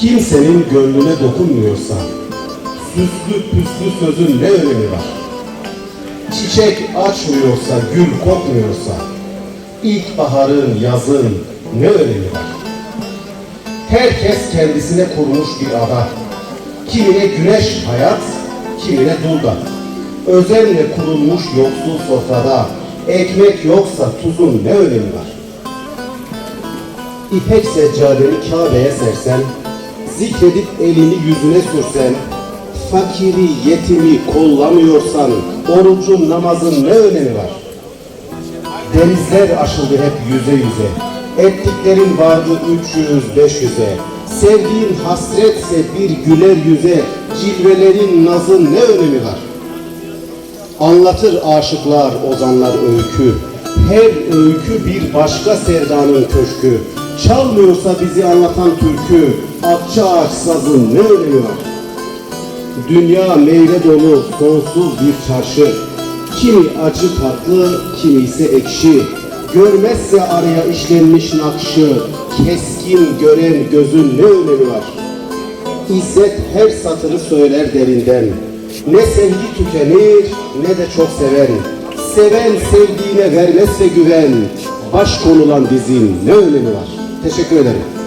kimsenin gönlüne dokunmuyorsa, süslü püslü sözün ne önemi var? Çiçek açmıyorsa, gül kokmuyorsa, ilkbaharın, yazın ne önemi var? Herkes kendisine kurmuş bir ada. Kimine güneş hayat, kimine dulda. Özenle kurulmuş yoksul sofrada, ekmek yoksa tuzun ne önemi var? İpek seccadeni Kabe'ye sersen, zikredip elini yüzüne sürsen, fakiri, yetimi kollamıyorsan, orucun, namazın ne önemi var? Denizler aşıldı hep yüze yüze, ettiklerin vardı 300, 500'e. Sevdiğin hasretse bir güler yüze, cilvelerin, nazın ne önemi var? Anlatır aşıklar, ozanlar öykü. Her öykü bir başka sevdanın köşkü. Çalmıyorsa bizi anlatan türkü, akça ağaç sazın ne önemi var? Dünya meyve dolu sonsuz bir çarşı. Kimi acı tatlı, kimi ise ekşi. Görmezse araya işlenmiş nakşı, keskin gören gözün ne önemi var? İzzet her satırı söyler derinden. Ne sevgi tükenir ne de çok seven. Seven sevdiğine vermezse güven. Baş konulan dizin ne önemi var? Teşekkür ederim.